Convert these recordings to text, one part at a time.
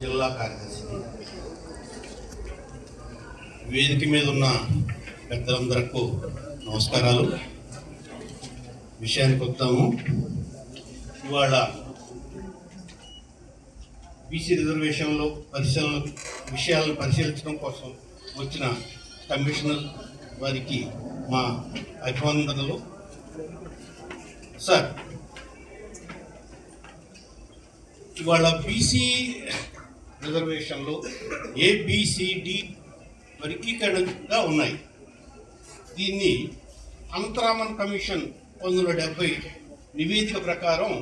జిల్లా కార్యదర్శి. వేదిక మీద ఉన్న పెద్దలందరకు నమస్కారాలు. విషయానికి వస్తాము ఇవాళ బీసీ రిజర్వేషన్లో పరిశీలన విషయాలను పరిశీలించడం కోసం వచ్చిన కమిషనర్ వారికి మా అభివందనలు సార్ ఇవాళ బీసీ రిజర్వేషన్లో ఏబిసిడి వర్గీకరణగా ఉన్నాయి. దీన్ని అంతరామన్ కమిషన్ పంతొమ్మిది వందల డెబ్బై నివేదిక ప్రకారం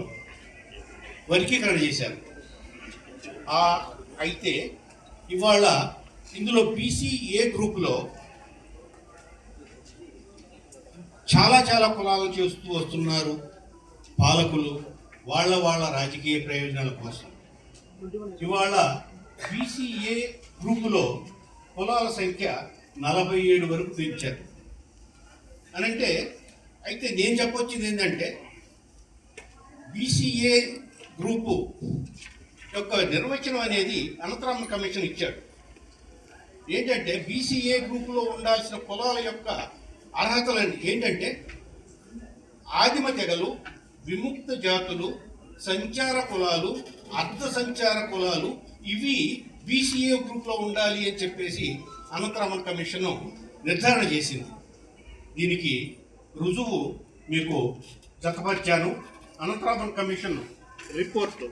వర్గీకరణ చేశారు. ఆ అయితే ఇవాళ ఇందులో బీసీఏ గ్రూప్లో చాలా చాలా కులాలు చేస్తూ వస్తున్నారు. పాలకులు వాళ్ళ వాళ్ళ రాజకీయ ప్రయోజనాల కోసం. ఇవాళ బీసీఏ గ్రూపులో కులాల సంఖ్య నలభై ఏడు వరకు పెంచారు. అని అంటే అయితే నేను చెప్పొచ్చింది ఏంటంటే బీసీఏ గ్రూపు యొక్క నిర్వచనం అనేది అనంతరామ కమిషన్ ఇచ్చాడు. ఏంటంటే బీసీఏ గ్రూపులో ఉండాల్సిన కులాల యొక్క అర్హతలు ఏంటంటే ఆదిమ తెగలు విముక్త జాతులు సంచార కులాలు అర్ధ సంచార కులాలు ఇవి బీసీఏ గ్రూప్లో ఉండాలి అని చెప్పేసి అనంతరామన్ కమిషన్ నిర్ధారణ చేసింది. దీనికి రుజువు మీకు జతపరిచాను. Anantharaman commission report.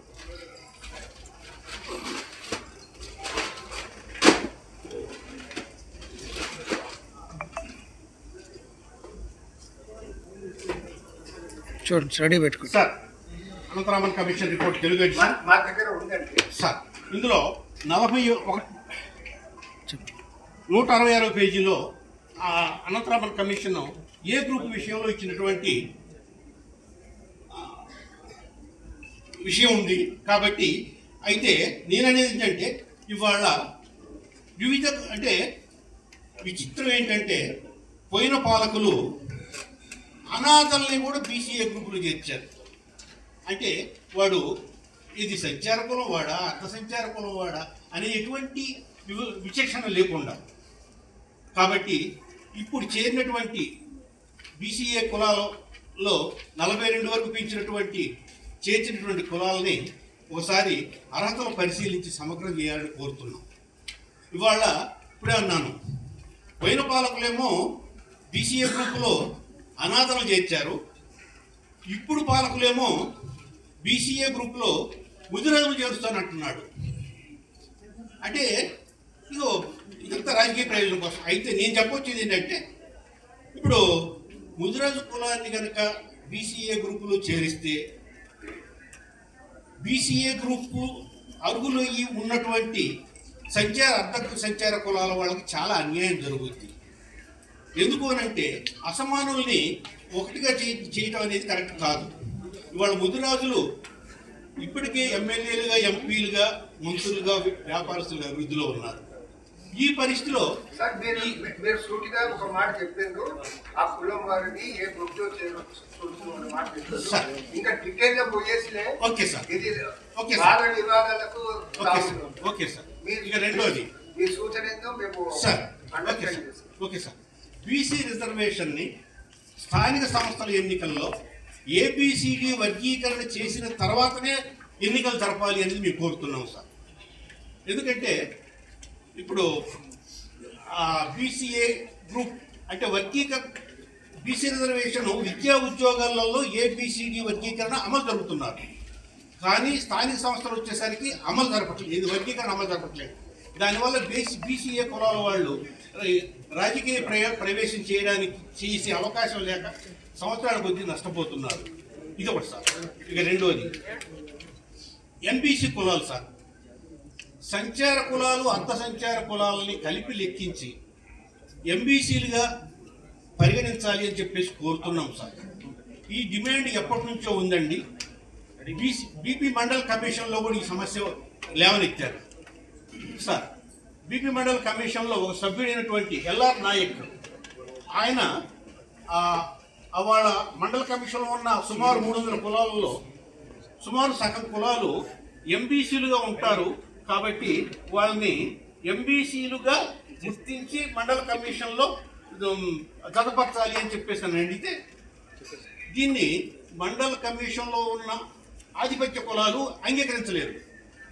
చూడండి స్టడీ పెట్టుకో sir Anantharaman commission report Telugu. మా- దగ్గర ఉందండి సార్ ఇందులో నలభై ఒక చెప్పు నూట అరవై ఆరో పేజీలో ఆ అనంతరామన్ కమిషన్ ఏ గ్రూప్ విషయంలో ఇచ్చినటువంటి విషయం ఉంది కాబట్టి అయితే నేననేది ఏంటంటే ఇవాళ వివిధ అంటే విచిత్రం ఏంటంటే పోయిన పాలకులు అనాథల్ని కూడా బీసీఏ గ్రూపులు చేర్చారు అంటే వాడు ఇది సంచార కులం వాడా అర్ధ సంచార కులం వాడా అనే ఎటువంటి విచక్షణ లేకుండా కాబట్టి ఇప్పుడు చేరినటువంటి బీసీఏ కులాలలో నలభై రెండు వరకు పెంచినటువంటి చేర్చినటువంటి కులాలని ఒకసారి అర్హతలు పరిశీలించి సమగ్రం చేయాలని కోరుతున్నాం. ఇవాళ ఇప్పుడే అన్నాను. పోయిన పాలకులేమో బీసీఏ గ్రూపులో అనాథలు చేర్చారు. ఇప్పుడు పాలకులేమో బీసీఏ గ్రూప్లో ముదిరాజులు చేరుస్తానంటున్నాడు. అంటే ఇదో ఇదంతా రాజకీయ ప్రయోజనం కోసం. అయితే నేను చెప్పొచ్చేది ఏంటంటే ఇప్పుడు ముదిరాజు కులాన్ని కనుక బీసీఏ గ్రూపులో చేరిస్తే బీసీఏ గ్రూపు అరుగులోయి ఉన్నటువంటి సంచార అర్ధ సంచార కులాల వాళ్ళకి చాలా అన్యాయం జరుగుతుంది ఎందుకు అనంటే అసమానుల్ని ఒకటిగా చే- చేయటం అనేది కరెక్ట్ కాదు. ఇవాళ ముదిరాజులు ఇప్పటికే ఎమ్మెల్యేలుగా ఎంపీలుగా మంత్రులుగా వ్యాపారస్తులుగా అభివృద్ధిలో ఉన్నారు. ఈ పరిస్థితిలో సార్ మీరు మీరు సూటిగా ఒక మాట చెప్పిండ్రు ఆ కులం వారిని ఏ. ఇంకా డీటెయిల్గా పోయేసిలే. Okay sir. ఇది ఓకే వాద వివాదాలకు ఓకే సార్. ఇక రెండోది. మీ సూచన ఏందో మేము sir. Okay sir. Okay sir. BC రిజర్వేషన్ని స్థానిక సంస్థల ఎన్నికల్లో ఏబిసిడి వర్గీకరణ చేసిన తర్వాతనే ఎన్నికలు జరపాలి అనేది మేము కోరుతున్నాం సార్. ఎందుకంటే ఇప్పుడు బీసీఏ గ్రూప్ అంటే వర్గీకరణ బీసీ రిజర్వేషన్ విద్యా ఉద్యోగాలలో ఏబిసిడి వర్గీకరణ అమలు జరుగుతున్నారు. కానీ స్థానిక సంస్థలు వచ్చేసరికి అమలు జరపట్లేదు ఇది వర్గీకరణ అమలు జరపట్లేదు దానివల్ల బీసీ బీసీఏ కులాల వాళ్ళు రాజకీయ ప్రవేశం చేయడానికి చేసే అవకాశం లేక సంవత్సరాల కొద్దీ నష్టపోతున్నారు. ఇది ఒకటి సార్. ఇక రెండోది ఎంబీసీ కులాలు సార్. సంచార కులాలు అర్థ సంచార కులాలని కలిపి లెక్కించి ఎంబీసీలుగా పరిగణించాలి అని చెప్పేసి కోరుతున్నాం సార్. ఈ డిమాండ్ ఎప్పటి నుంచో ఉందండి. బీసీ బీపీ మండల్ కమిషన్లో కూడా ఈ సమస్య లేవనెత్తారు. సార్ బీపీ మండల్ కమిషన్లో ఒక సభ్యుడైనటువంటి ఎల్ఆర్ నాయక్ ఆయన వాళ్ళ మండల కమిషన్లో ఉన్న సుమారు మూడు వందల కులాలలో సుమారు సగం కులాలు ఎంబీసీలుగా ఉంటారు కాబట్టి వాళ్ళని ఎంబీసీలుగా గుర్తించి మండల కమిషన్లో జతపరచాలి అని చెప్పేసి అని అడిగితే దీన్ని మండల కమిషన్లో ఉన్న ఆధిపత్య కులాలు అంగీకరించలేరు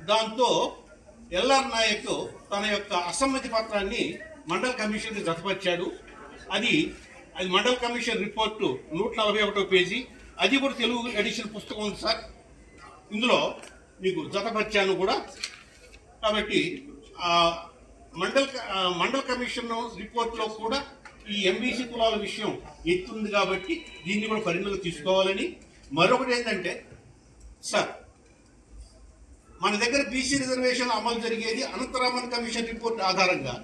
దాంతో ఎల్ఆర్ నాయక్ తన యొక్క అసమ్మతి పత్రాన్ని మండల కమిషన్కి జతపరిచాడు. అది అది మండల కమిషన్ రిపోర్టు నూట నలభై ఒకటో పేజీ. అది కూడా తెలుగు ఎడిషన్ పుస్తకం ఉంది సార్. ఇందులో మీకు జతపరిచాను కూడా కాబట్టి మండల్ మండల్ కమిషన్ రిపోర్ట్లో కూడా ఈ ఎంబీసీ కులాల విషయం ఎత్తుంది కాబట్టి దీన్ని కూడా పరిగణలోకి తీసుకోవాలని. మరొకటి ఏంటంటే సార్ మన దగ్గర బీసీ రిజర్వేషన్ అమలు జరిగేది అనంతరామన్ కమిషన్ రిపోర్ట్ ఆధారంగా.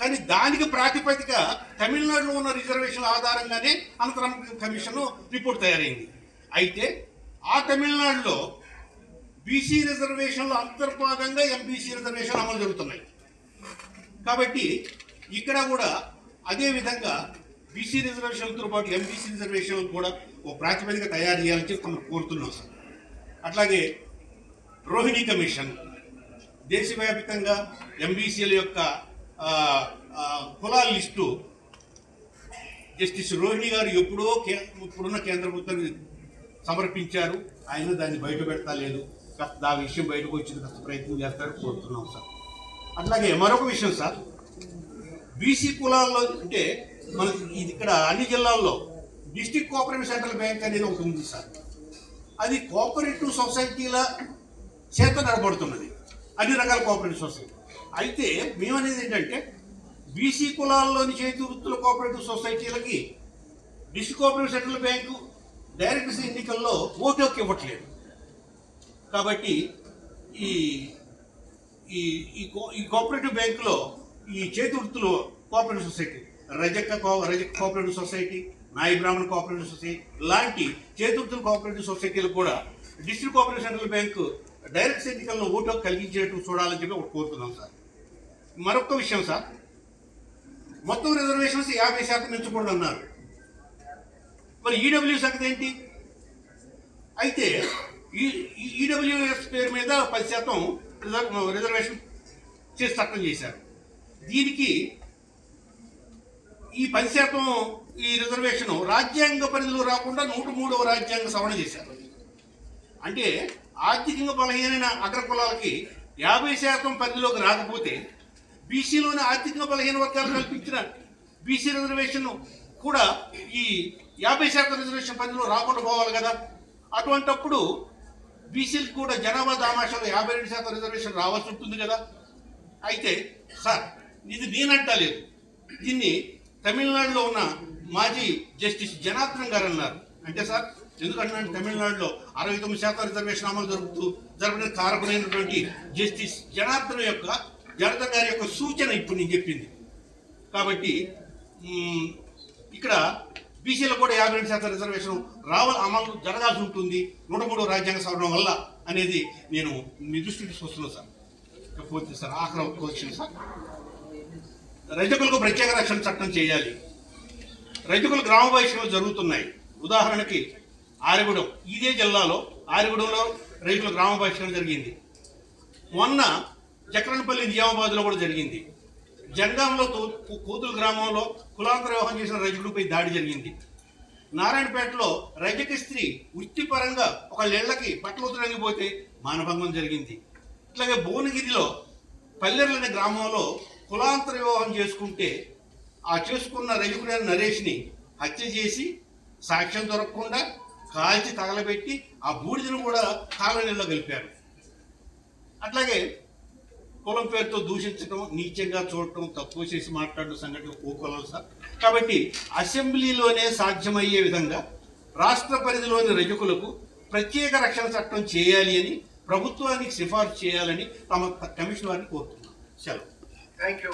కానీ దానికి ప్రాతిపదిక తమిళనాడులో ఉన్న రిజర్వేషన్ ఆధారంగానే అనంతరం కమిషన్ రిపోర్ట్ తయారైంది. అయితే ఆ తమిళనాడులో బీసీ రిజర్వేషన్ల అంతర్భాగంగా ఎంబీసీ రిజర్వేషన్ అమలు జరుగుతున్నాయి. కాబట్టి ఇక్కడ కూడా అదే విధంగా బీసీ రిజర్వేషన్లతో పాటు ఎంబీసీ రిజర్వేషన్ కూడా ఓ ప్రాతిపదిక తయారు చేయాలని చెప్పి మనం కోరుతున్నాం సార్. అట్లాగే రోహిణి కమిషన్ దేశవ్యాప్తంగా ఎంబీసీల యొక్క కులాల లిస్టు జస్టిస్ రోహిణి గారు ఎప్పుడో కే ఇప్పుడున్న కేంద్ర ప్రభుత్వానికి సమర్పించారు. ఆయన దాన్ని బయట పెడతలేదు. కాస్త ఆ విషయం బయటకు వచ్చిన కాస్త ప్రయత్నం చేస్తారు కోరుతున్నాం సార్. అట్లాగే మరొక విషయం సార్. బీసీ కులాల్లో అంటే మనకి ఇది ఇక్కడ అన్ని జిల్లాల్లో డిస్టిక్ కోఆపరేటివ్ సెంట్రల్ బ్యాంక్ అనేది ఒకటి ఉంది సార్. అది కోఆపరేటివ్ సొసైటీల చేత నడబడుతున్నది అన్ని రకాల కోఆపరేటివ్ సొసైటీ. అయితే మేమనేది ఏంటంటే బీసీ కులాల్లోని చేతి వృత్తుల cooperative సొసైటీలకి district cooperative central bank direct ఎన్నికల్లో ఓటు హక్కు ఇవ్వట్లేదు. కాబట్టి ఈ ఈ ఈ కో- ఈ కోఆపరేటివ్ బ్యాంకులో ఈ చేతి వృత్తులు cooperative society రజక్క co రజక్క cooperative society నాయి బ్రాహ్మణ కోఆపరేటివ్ సొసైటీ లాంటి చేతి వృత్తుల కోఆపరేటివ్ సొసైటీలు కూడా district cooperative central bank direct ఎన్నికల్లో ఓటు కలిగించేట్టు చూడాలని చెప్పి ఒకటి కోరుతున్నాం సార్. మరొక విషయం సార్. మొత్తం రిజర్వేషన్స్ యాభై శాతం పెంచకూడదు అన్నారు. మరి ఈడబ్ల్యూ సంగతి ఏంటి? అయితే ఈ ఈడబ్ల్యూఎస్ పేరు మీద పది శాతం రిజర్వ్ రిజర్వేషన్ చేసి చట్టం చేశారు. దీనికి ఈ పది శాతం ఈ రిజర్వేషన్ రాజ్యాంగ పరిధిలో రాకుండా నూట మూడవ రాజ్యాంగ సవరణ చేశారు. అంటే ఆర్థికంగా బలహీనమైన అగ్రకులాలకి యాభై శాతం పరిధిలోకి రాకపోతే బీసీలోని ఆర్థికంగా బలహీన వర్గాలు కల్పించిన బీసీ రిజర్వేషన్ కూడా ఈ యాభై శాతం రిజర్వేషన్ పరిధిలో రాకుండా పోవాలి కదా. అటువంటప్పుడు బీసీలకు కూడా జనాభా దామాషాలో యాభై రెండు శాతం రిజర్వేషన్ రావాల్సి ఉంటుంది కదా. అయితే సార్ ఇది నేనంటా లేదు దీన్ని తమిళనాడులో ఉన్న మాజీ జస్టిస్ జనార్దన్ గారు అన్నారు. అంటే సార్ ఎందుకంటే తమిళనాడులో అరవై తొమ్మిది శాతం రిజర్వేషన్ అమలు జరుగుతూ జరపడానికి కారకులైనటువంటి జస్టిస్ జనార్దన్ యొక్క జనార్దన్ గారి యొక్క సూచన ఇప్పుడు నేను చెప్పింది. కాబట్టి ఇక్కడ బీసీలో కూడా యాభై రెండు శాతం రిజర్వేషన్ రావాలి అమలు జరగాల్సి ఉంటుంది. నూట మూడో రాజ్యాంగ సవరణ వల్ల అనేది నేను మీ దృష్టికి తీసుకొస్తున్నాను సార్. ఇకపోతే సార్ ఆఖరి ఒక క్వశ్చన్ సార్. రైతులకు ప్రత్యేక రక్షణ చట్టం చేయాలి. రైతుకులు గ్రామ బహిష్కరణలు జరుగుతున్నాయి. ఉదాహరణకి ఆరిగూడెం. ఇదే జిల్లాలో ఆరిగూడెంలో రైతుల గ్రామ బహిష్కరణ జరిగింది. మొన్న చక్రనపల్లి నిజామాబాద్లో కూడా జరిగింది. జనగాంలో కూతురు గ్రామంలో కులాంతర వివాహం చేసిన రజకుడిపై దాడి జరిగింది. నారాయణపేటలో రజక స్త్రీ వృత్తిపరంగా ఒక ఇళ్ళకి బట్టలు ఉతరడానికి పోతే మానభంగం జరిగింది. ఇట్లాగే భువనగిరిలో పల్లెర్లనే గ్రామంలో కులాంతర వివాహం చేసుకుంటే ఆ చేసుకున్న రజకుడైన నరేష్ని హత్య చేసి సాక్ష్యం దొరకకుండా కాల్చి తగలబెట్టి ఆ బూడిదను కూడా కాలనీలో కలిపారు. అట్లాగే కులం పేరుతో దూషించడం నీచంగా చూడటం తక్కువ చేసి మాట్లాడడం సంఘటన కోకోలేదు సార్. కాబట్టి అసెంబ్లీలోనే సాధ్యమయ్యే విధంగా రాష్ట్ర పరిధిలోని రజకులకు ప్రత్యేక రక్షణ చట్టం చేయాలి అని ప్రభుత్వానికి సిఫార్సు చేయాలని తమ కమిషన్ వారిని కోరుతున్నాం. సెలవు. Thank you